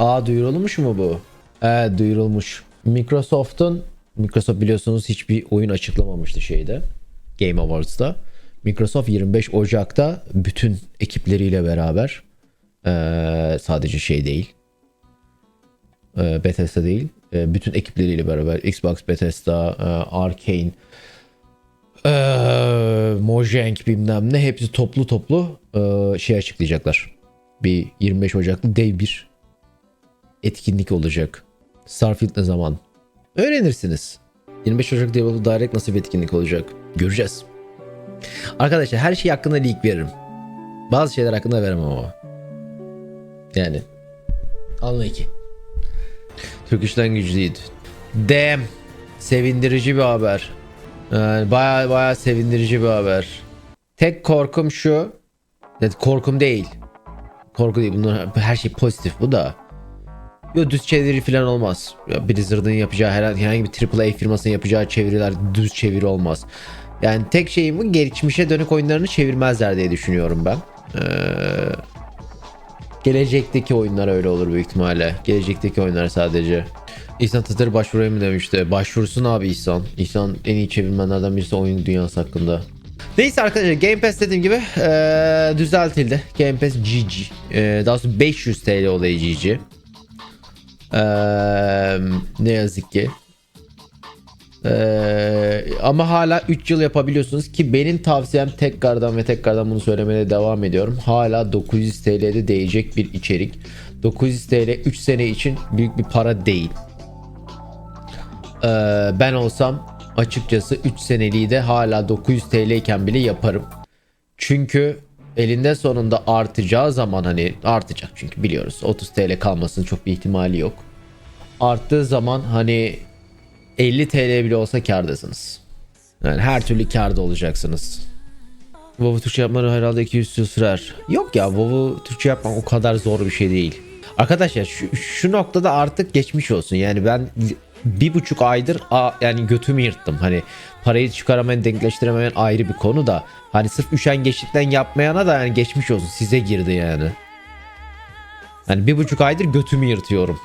Aa duyurulmuş mu bu? Evet duyurulmuş. Microsoft'un Microsoft biliyorsunuz hiçbir oyun açıklamamıştı şeyde. Game Awards'da. Microsoft 25 Ocak'ta bütün ekipleriyle beraber eee, sadece şey değil. Eee Bethesda değil. eee, bütün ekipleriyle beraber Xbox, Bethesda, eee, Arkane, eee, Mojang bilmem ne hepsi toplu toplu eee, şey açıklayacaklar. Bir 25 Ocak'ta dev bir etkinlik olacak. Starfield ne zaman? Öğrenirsiniz. 25 Ocak Developer Direct nasıl bir etkinlik olacak? Göreceğiz. Arkadaşlar her şey hakkında leak veririm. Bazı şeyler hakkında veremem ama. Yani. Anla iki. Türk işten güçlüydü. Damn. Sevindirici bir haber. Yani baya baya sevindirici bir haber. Tek korkum şu. Evet, korkum değil. Korku değil. Bunlar her şey pozitif bu da. Yo düz çeviri falan olmaz. Ya Blizzard'ın yapacağı herhangi, herhangi bir AAA firmasının yapacağı çeviriler düz çeviri olmaz. Yani tek şeyim bu geçmişe dönük oyunlarını çevirmezler diye düşünüyorum ben. Ee, gelecekteki oyunlar öyle olur büyük ihtimalle. Gelecekteki oyunlar sadece. İhsan Tatar başvurayım mı demişti. Başvursun abi İhsan. İhsan en iyi çevirmenlerden birisi oyun dünyası hakkında. Neyse arkadaşlar Game Pass dediğim gibi eee, düzeltildi. Game Pass GG. Eee, daha sonra 500 TL olayı GG. Eee, ne yazık ki. Eee, ama hala 3 yıl yapabiliyorsunuz ki benim tavsiyem tekrardan ve tekrardan bunu söylemeye devam ediyorum. Hala 900 TL'de değecek bir içerik. 900 TL 3 sene için büyük bir para değil. Eee, ben olsam açıkçası 3 seneliği de hala 900 TL iken bile yaparım. Çünkü elinde sonunda artacağı zaman hani artacak çünkü biliyoruz 30 TL kalmasının çok bir ihtimali yok. Arttığı zaman hani 50 TL bile olsa kardasınız. Yani her türlü karda olacaksınız. WoW Türkçe yapmaları herhalde 200 yıl sürer. Yok ya WoW Türkçe yapmak o kadar zor bir şey değil. Arkadaşlar şu, şu noktada artık geçmiş olsun. Yani ben bir buçuk aydır a, yani götümü yırttım. Hani parayı çıkaramayan denkleştiremeyen ayrı bir konu da. Hani sırf üşengeçlikten yapmayana da yani geçmiş olsun. Size girdi yani. Hani bir buçuk aydır götümü yırtıyorum.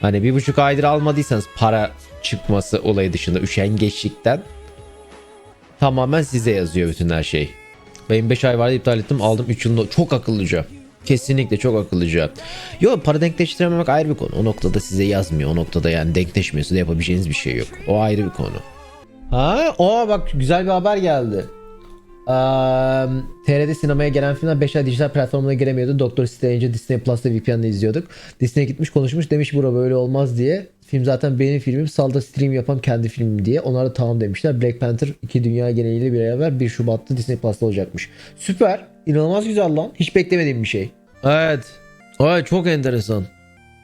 Hani bir buçuk aydır almadıysanız para çıkması olayı dışında üşengeçlikten tamamen size yazıyor bütün her şey. Benim 5 ay vardı iptal ettim aldım 3 yılında çok akıllıca. Kesinlikle çok akıllıca. Yo para denkleştirememek ayrı bir konu. O noktada size yazmıyor. O noktada yani denkleşmiyorsa da yapabileceğiniz bir şey yok. O ayrı bir konu. Ha, o bak güzel bir haber geldi. Eee, TR'de sinemaya gelen filmler 5 ay dijital platformuna giremiyordu. Doktor Strange'i Disney Plus'ta VPN'le izliyorduk. Disney'e gitmiş konuşmuş demiş bura böyle olmaz diye. Film zaten benim filmim salda stream yapan kendi filmim diye. Onlar da tamam demişler. Black Panther 2 dünya geneliyle beraber 1 Şubat'ta Disney Plus'ta olacakmış. Süper. İnanılmaz güzel lan. Hiç beklemediğim bir şey. Evet. Evet çok enteresan.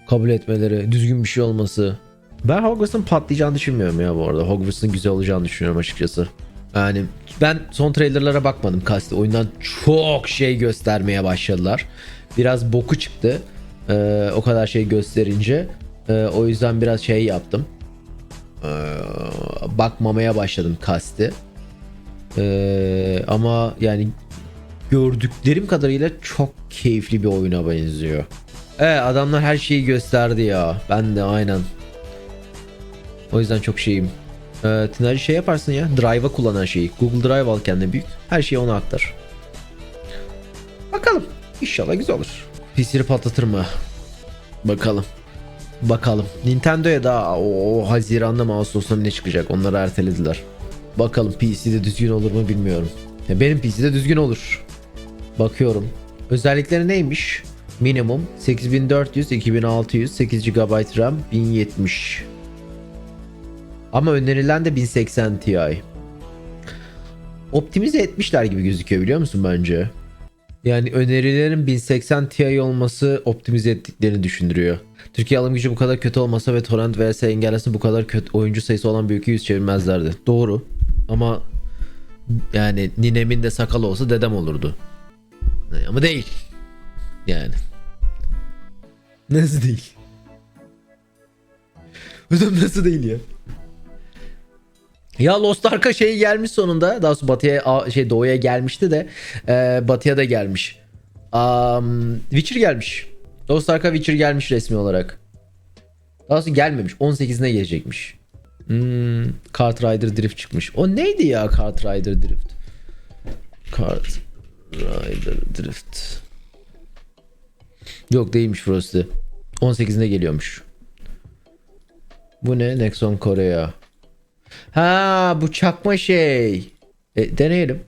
Kabul etmeleri, düzgün bir şey olması. Ben Hogwarts'ın patlayacağını düşünmüyorum ya bu arada. Hogwarts'ın güzel olacağını düşünüyorum açıkçası. Yani ben son trailerlara bakmadım kasti. Oyundan çok şey göstermeye başladılar. Biraz boku çıktı. Ee, o kadar şey gösterince. Ee, o yüzden biraz şey yaptım. Ee, bakmamaya başladım kasti. Ee, ama yani gördüklerim kadarıyla çok keyifli bir oyuna benziyor. Evet adamlar her şeyi gösterdi ya. Ben de aynen. O yüzden çok şeyim. Ee, Tinerci şey yaparsın ya. Drive'a kullanan şeyi. Google Drive al kendine büyük. Her şeyi ona aktar. Bakalım. İnşallah güzel olur. PC'yi patlatır mı? Bakalım. Bakalım. Nintendo'ya da o Haziran'da mı Ağustos'ta ne çıkacak? Onları ertelediler. Bakalım PC'de düzgün olur mu bilmiyorum. Ya benim PC'de düzgün olur. Bakıyorum. Özellikleri neymiş? Minimum 8400, 2600, 8 GB RAM, 1070. Ama önerilen de 1080 Ti. Optimize etmişler gibi gözüküyor biliyor musun bence? Yani önerilerin 1080 Ti olması optimize ettiklerini düşündürüyor. Türkiye alım gücü bu kadar kötü olmasa ve torrent vs engellese bu kadar kötü oyuncu sayısı olan bir yüz çevirmezlerdi. Doğru. Ama yani ninemin de sakalı olsa dedem olurdu. Ama değil. Yani. Nasıl değil? Hocam nasıl değil ya? Ya Lost Ark'a şey gelmiş sonunda. Daha doğrusu batıya şey doğuya gelmişti de e, batıya da gelmiş. Um, Witcher gelmiş. Lost Ark'a Witcher gelmiş resmi olarak. Daha doğrusu gelmemiş. 18'ine gelecekmiş. Hmm, Kart Rider Drift çıkmış. O neydi ya Kart Rider Drift? Kart Rider Drift. Yok değilmiş Frosty. 18'ine geliyormuş. Bu ne? Nexon Korea. Ha bu çakma şey. E, deneyelim.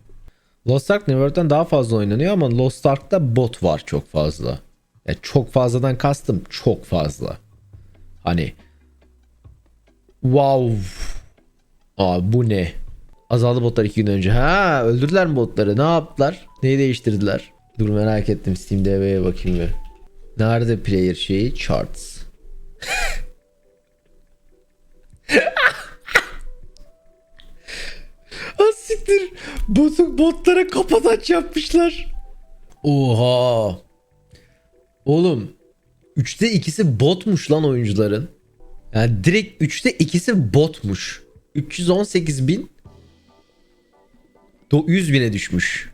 Lost Ark New World'den daha fazla oynanıyor ama Lost Ark'ta bot var çok fazla. Yani çok fazladan kastım çok fazla. Hani wow. Aa bu ne? Azaldı botlar iki gün önce. Ha öldürdüler mi botları? Ne yaptılar? Neyi değiştirdiler? Dur merak ettim Steam DB'ye bakayım bir. Nerede player şeyi? Charts. Asiktir. Botu, botlara kapataç yapmışlar. Oha. Oğlum. 3'te ikisi botmuş lan oyuncuların. Yani direkt 3'te ikisi botmuş. 318 bin 100 bine düşmüş.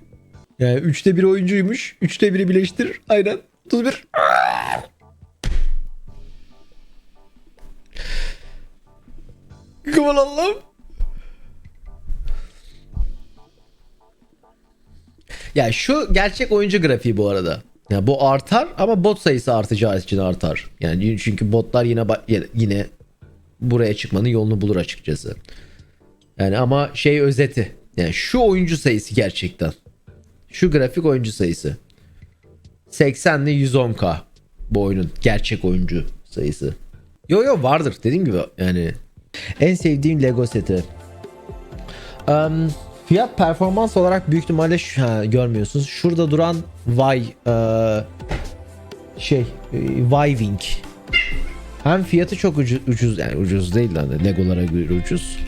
Yani 3'te 1 oyuncuymuş. 3'te 1'i birleştir. Aynen. 31. Aman Allah'ım. Ya şu gerçek oyuncu grafiği bu arada. Ya bu artar ama bot sayısı artacağı için artar. Yani çünkü botlar yine yine buraya çıkmanın yolunu bulur açıkçası. Yani ama şey özeti. Yani şu oyuncu sayısı gerçekten. Şu grafik oyuncu sayısı. 80 ile 110k bu oyunun gerçek oyuncu sayısı. Yo yo vardır dediğim gibi yani. En sevdiğim Lego seti. Um, fiyat performans olarak büyük ihtimalle şu, ha, görmüyorsunuz. Şurada duran Y e, şey e, Y-Wing. Hem fiyatı çok ucuz, ucuz yani ucuz değil lan Legolara göre ucuz.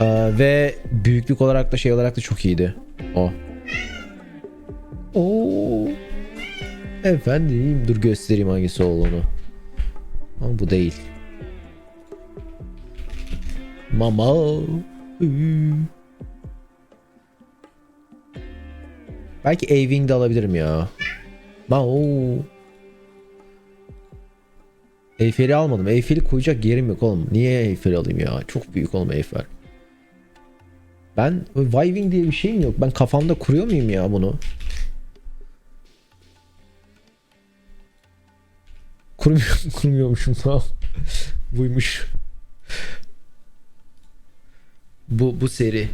Ee, ve büyüklük olarak da şey olarak da çok iyiydi. O. Oo. Efendim dur göstereyim hangisi olduğunu. Ama bu değil. Mama. Belki A-Wing de alabilirim ya. Mao. Eyfel'i almadım. Eyfel'i koyacak yerim yok oğlum. Niye Eyfel'i alayım ya? Çok büyük oğlum Eyfel. Ben Y-Wing diye bir şeyim yok. Ben kafamda kuruyor muyum ya bunu? Kurmuyor, kurmuyormuşum tamam. Buymuş. Bu bu seri.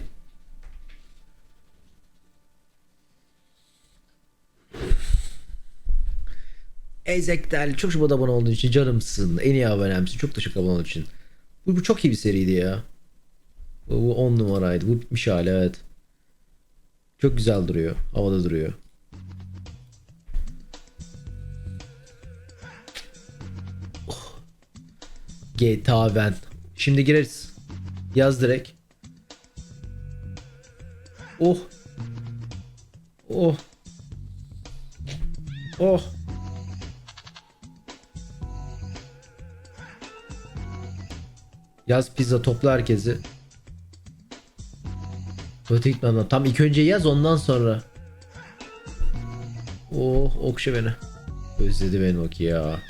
Ezektel çok şubat abone olduğu için canımsın. En iyi abonemsin. Çok teşekkür abone olduğu için. Bu, bu çok iyi bir seriydi ya. Bu 10 numaraydı. Bu bitmiş hala evet. Çok güzel duruyor. Havada duruyor. Oh. GTA ben. Şimdi gireriz. Yaz direkt. Oh. Oh. Oh. Yaz pizza topla herkesi. Öte gitmem lazım. Tam ilk önce yaz ondan sonra. Oh okşa beni. Özledi beni o ki ya.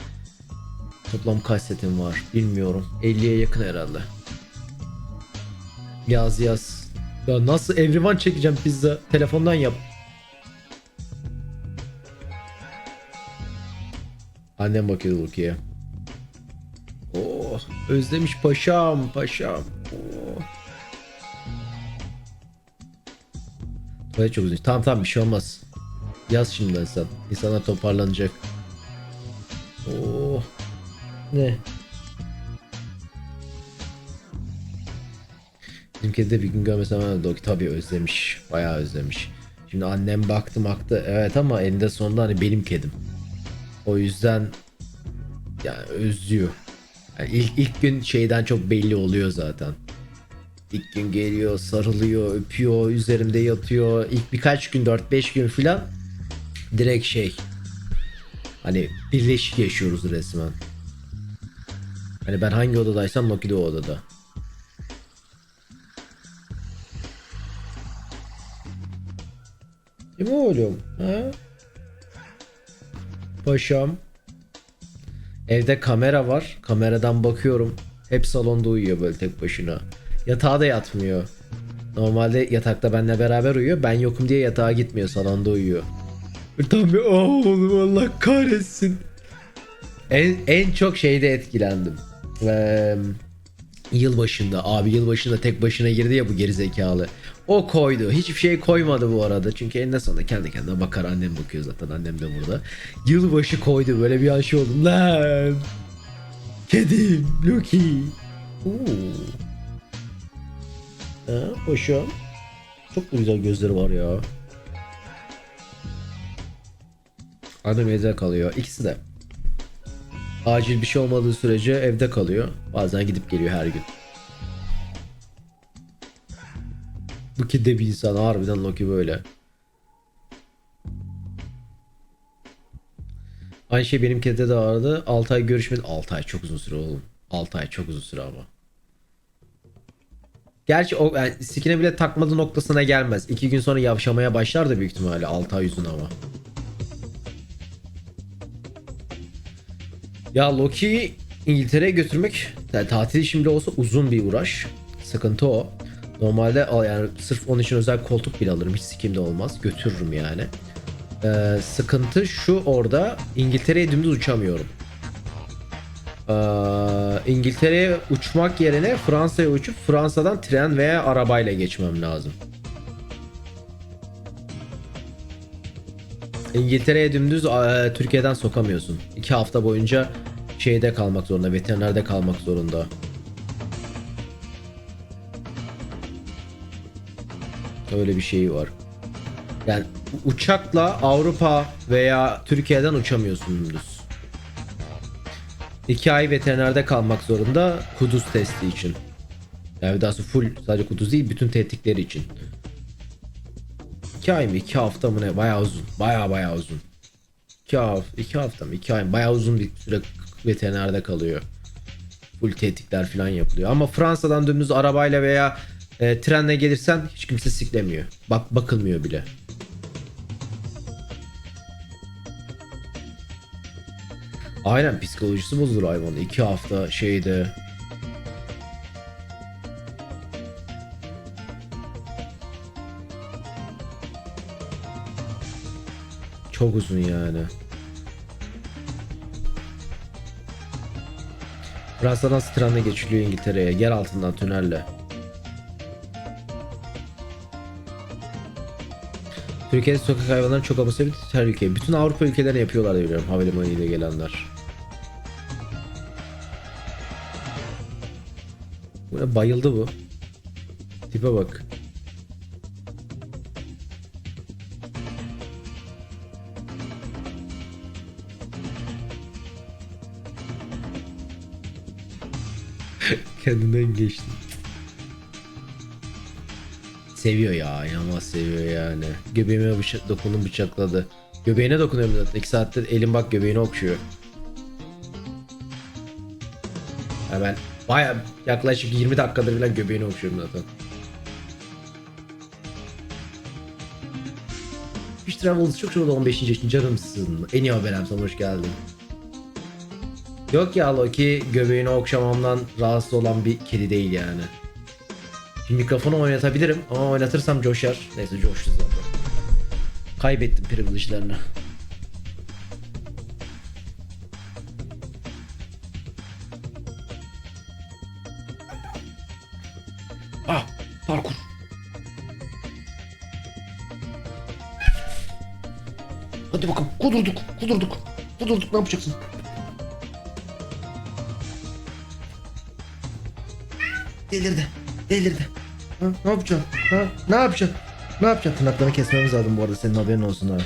Toplam kaç setim var bilmiyorum. 50'ye yakın herhalde. Yaz yaz. Ya nasıl evrivan çekeceğim pizza? Telefondan yap. Annem bakıyordu Luki'ye. Oh özlemiş paşam paşam. Oh. Evet çok üzücü. Tamam tamam bir şey olmaz. Yaz şimdiden sen. İnsanlar toparlanacak. Oh. Ne? Bizim kedi de bir gün görmesem hemen Doki tabii özlemiş. Bayağı özlemiş. Şimdi annem baktı baktı. Evet ama elinde sonunda hani benim kedim. O yüzden yani özlüyor. Yani ilk, ilk gün şeyden çok belli oluyor zaten. İlk gün geliyor, sarılıyor, öpüyor, üzerimde yatıyor. İlk birkaç gün, 4-5 gün filan direkt şey. Hani birleşik yaşıyoruz resmen. Hani ben hangi odadaysam Loki de o odada. Değil mi oğlum? Ha? Paşam. Evde kamera var. Kameradan bakıyorum. Hep salonda uyuyor böyle tek başına. Yatağa da yatmıyor. Normalde yatakta benimle beraber uyuyor. Ben yokum diye yatağa gitmiyor. Salonda uyuyor. Tam bir "Aa oğlum Allah kahretsin. En, en çok şeyde etkilendim. Eee yılbaşında abi yılbaşında tek başına girdi ya bu gerizekalı. O koydu. Hiçbir şey koymadı bu arada. Çünkü eninde sonunda kendi kendine bakar. Annem bakıyor zaten. Annem de burada. Yılbaşı koydu. Böyle bir an şey oldum. Lan. Kedim. Lucky. Oo. Ha, hoşum. Çok da güzel gözleri var ya. Annem evde kalıyor. İkisi de. Acil bir şey olmadığı sürece evde kalıyor. Bazen gidip geliyor her gün. Loki de bir insan harbiden Loki böyle. Aynı şey benim kedide de vardı. 6 ay görüşmedi. 6 ay çok uzun süre oğlum. 6 ay çok uzun süre ama. Gerçi o yani sikine bile takmadı noktasına gelmez. 2 gün sonra yavşamaya başlar da büyük ihtimalle 6 ay yüzün ama. Ya Loki'yi İngiltere'ye götürmek yani tatil bile olsa uzun bir uğraş. Sıkıntı o. Normalde al- yani sırf onun için özel koltuk bile alırım. Hiç sikimde olmaz. Götürürüm yani. Ee, sıkıntı şu orada İngiltere'ye dümdüz uçamıyorum. Ee, İngiltere'ye uçmak yerine Fransa'ya uçup Fransa'dan tren veya arabayla geçmem lazım. İngiltere'ye dümdüz e, Türkiye'den sokamıyorsun. İki hafta boyunca şeyde kalmak zorunda, veterinerde kalmak zorunda. Öyle bir şey var. Yani uçakla Avrupa veya Türkiye'den uçamıyorsun dümdüz. İki ay veterinerde kalmak zorunda kuduz testi için. Yani daha full sadece kuduz değil bütün tetkikleri için. 2 ay mı 2 hafta mı ne bayağı uzun bayağı bayağı uzun 2 hafta 2 hafta mı 2 ay mı? bayağı uzun bir süre veterinerde kalıyor full tetkikler falan yapılıyor ama Fransa'dan dümdüz arabayla veya e, trenle gelirsen hiç kimse siklemiyor bak bakılmıyor bile Aynen psikolojisi bozulur hayvanın 2 hafta şeyde Çok uzun yani. Fransa'dan trenle geçiliyor İngiltere'ye. Yer altından tünelle. Türkiye'de sokak hayvanları çok amasya her ülke. Bütün Avrupa ülkelerine yapıyorlar diye biliyorum havalimanı ile gelenler. Bayıldı bu. Tipe bak. Kendinden geçti. Seviyor ya, inanılmaz seviyor yani. Göbeğime bıçak, dokundum bıçakladı. Göbeğine dokunuyorum zaten. 2 saattir elim bak göbeğini okşuyor. Ben baya yaklaşık 20 dakikadır falan göbeğini okşuyorum zaten. Fish Travels çok çok 15. yaşın canımsın. En iyi haberim sana hoş geldin. Yok ya Loki göbeğini okşamamdan rahatsız olan bir kedi değil yani. Şimdi mikrofonu oynatabilirim ama oynatırsam coşar. Neyse coştu zaten. Kaybettim privilege'lerini. Ah! Parkur. Hadi bakalım. Kudurduk. Kudurduk. Kudurduk. Ne yapacaksın? Delirdi. Delirdi. Ha, ne yapacaksın? Ha, ne yapacaksın? Ne yapacaksın? Tırnaklarını kesmemiz lazım bu arada senin haberin olsun ha.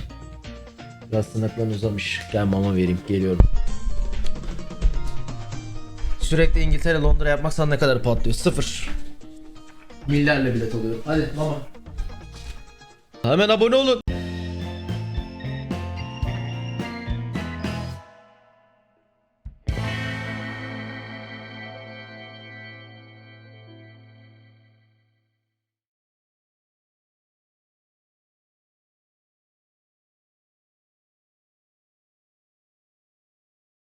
Biraz tırnakların uzamış. Gel mama vereyim. Geliyorum. Sürekli İngiltere Londra yapmak sana ne kadar patlıyor? Sıfır. Millerle bilet alıyorum. Hadi mama. Hemen abone olun.